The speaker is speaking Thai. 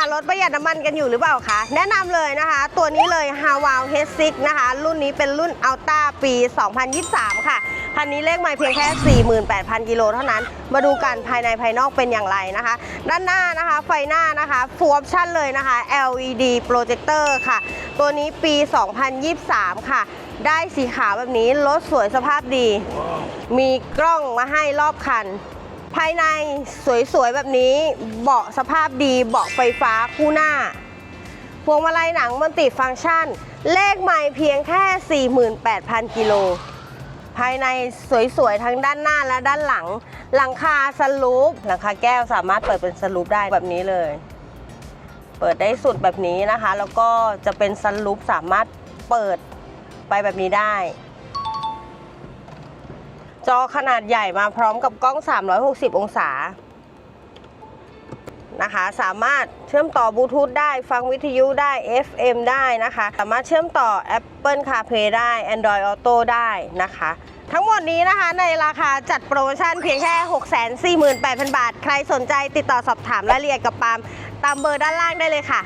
ารถประหยัดน้ำมันกันอยู่หรือเปล่าคะ แนะนำเลยนะคะ ตัวนี้เลย h a w a l H6 นะคะ รุ่นนี้เป็นรุ่น Alta ปี 2023 ค่ะ คันนี้เลขไม่เพียงแค่ 48,000 กิโลเท่านั้น มาดูกันภายในภายนอกเป็นอย่างไรนะคะ ด้านหน้านะคะ ไฟหน้านะคะฟูออปชั่นเลยนะคะ LED projector ค่ะ ตัวนี้ปี 2023 ค่ะได้สีขาวแบบนี้รถสวยสภาพดี มีกล้องมาให้รอบคัน ภายในสวยๆ แบบนี้ เบาะสภาพดีเบาะไฟฟ้าคู่หน้า พวงมาลัยหนังมัลติฟังก์ชัน เลขใหม่เพียงแค่ 48,000 กิโล ภายในสวยๆ ทั้งด้านหน้าและด้านหลัง หลังคาสลูป หลังคาแก้วสามารถเปิดเป็นสลูปได้แบบนี้เลย เปิดได้สุดแบบนี้นะคะ แล้วก็จะเป็นสลูปสามารถเปิดไปแบบนี้ได้ จอขนาดใหญ่มาพร้อมกับกล้อง 360 องศา นะคะ สามารถเชื่อมต่อบลูทูธได้ ฟังวิทยุได้ FM ได้นะคะ สามารถเชื่อมต่อ Apple CarPlay ได้ Android Auto ได้นะคะ ทั้งหมดนี้นะคะในราคาจัดโปรโมชั่นเพียงแค่ 648,000 บาท ใครสนใจติดต่อสอบถามรายละเอียดกับปาล์มตามเบอร์ด้านล่างได้เลยค่ะ